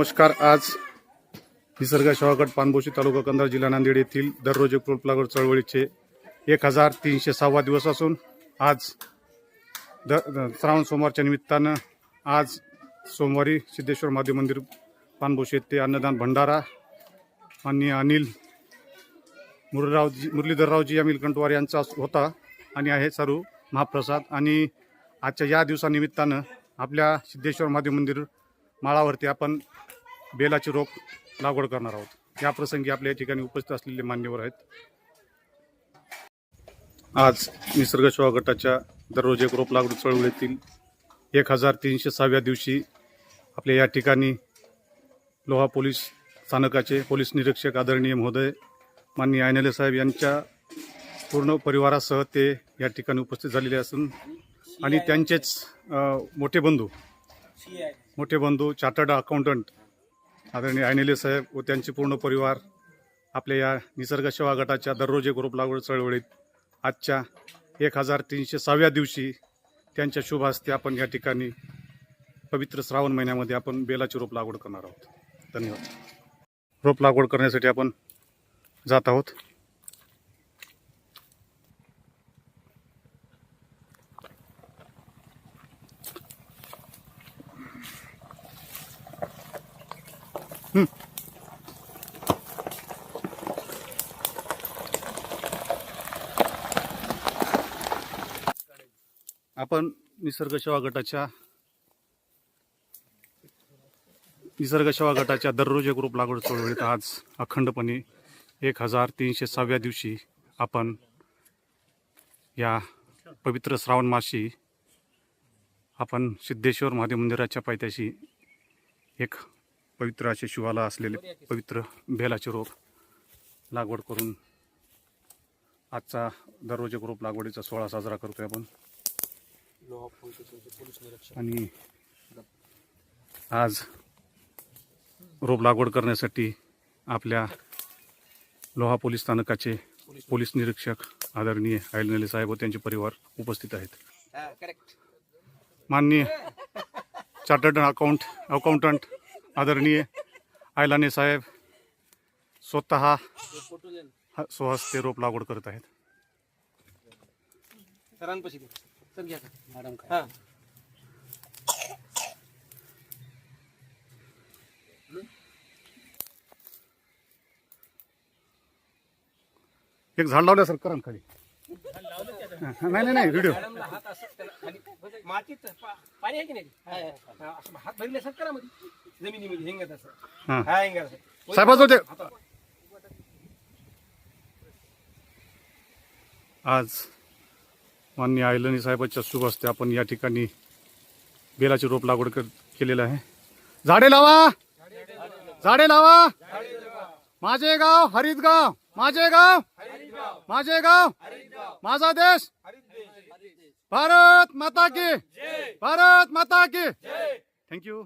नमस्कार आज निसर्ग शहागड पानबोशी तालुका कंधार जिल्हा नांदेड येथील दररोज एक रोप चळवळीचे एक हजार तीनशे सहावा दिवस असून आज द द- श्रावण सोमवारच्या निमित्तानं आज सोमवारी सिद्धेश्वर महादेव मंदिर पानबोशी येथे अन्नदान भंडारा आणि अनिल मुरलीरावजी मुरलीधररावजी या मिलकंटवार यांचा होता आणि आहे सर्व महाप्रसाद. आणि आजच्या या दिवसानिमित्तानं आपल्या सिद्धेश्वर महादेव मंदिर माळावरती आपण बेलाची रोप लागवड करणार आहोत. या प्रसंगी आपल्या या ठिकाणी उपस्थित असलेले मान्यवर आहेत. आज निसर्ग सेवा गटाच्या दररोज एक रोप लागवड चळवळीतील एक हजार तीनशे सहाव्या दिवशी आपल्या या ठिकाणी लोहा पोलीस स्थानकाचे पोलीस निरीक्षक आदरणीय महोदय माननीय आयनले साहेब यांच्या पूर्ण परिवारासह ते या ठिकाणी उपस्थित झालेले असून आणि त्यांचेच मोठे बंधू मोठे बंधू चार्टर्ड अकाउंटंट आदरणीय आयनेले साहेब व त्यांचे पूर्ण परिवार आपल्या या निसर्ग सेवा गटाच्या दररोज एक रोप लागवड चळवळीत आजच्या एक हजार तीनशे सहाव्या दिवशी त्यांच्या शुभ हस्ते आपण या ठिकाणी पवित्र श्रावण महिन्यामध्ये आपण बेलाची रोप लागवड करणार आहोत. धन्यवाद. रोप लागवड करण्यासाठी आपण जात आहोत. आपण निसर्ग सेवा गटाच्या निसर्ग सेवा गटाच्या दररोज एक लागवड चळवळीत आज अखंडपणे एक हजार तीनशे सहाव्या दिवशी आपण या पवित्र श्रावण मासी आपण सिद्धेश्वर महादेव मंदिराच्या पायथ्याशी एक पवित्र असे शिवाला असलेले पवित्र बेलाचे रोप लागवड करून आजचा दररोज एक रोप लागवडीचा सोहळा साजरा करतोय आपण. आणि आज रोप लागवड करण्यासाठी आपल्या लोहा पोलीस स्थानकाचे पोलीस निरीक्षक आदरणीय आयलनले साहेब व त्यांचे परिवार उपस्थित आहेत. माननीय चार्टर्ड अकाउंट अकाउंटंट आदरणीय आयलाने साहेब स्वतः हा- स्वहस्ते रोप लागवड करत आहेत. सर घ्या मॅडम हा. एक झाड लावल्यासारखं करा ना खाली. हा, नाही नाही नाही व्हिडिओ मॅडमला हात असं त्याला खाली मातीत पा- पाणी आहे की नाही? हा, असं हात भरले करा मध्ये जमिनीमध्ये हेंगत असं. हा. हा हेंगत असं. साहेबाजवळ ते हातावर. आज माननीय आयलनी साहेबाच्या शुभ हस्ते आपण या ठिकाणी बेलाची रोप लागवड कर केलेलं आहे. झाडे लावा! झाडे लावा! माझे गाव हरित गाव माझे गाव! माझे गाव! माझा देश! भारत माता की! भारत माता की! थँक्यू.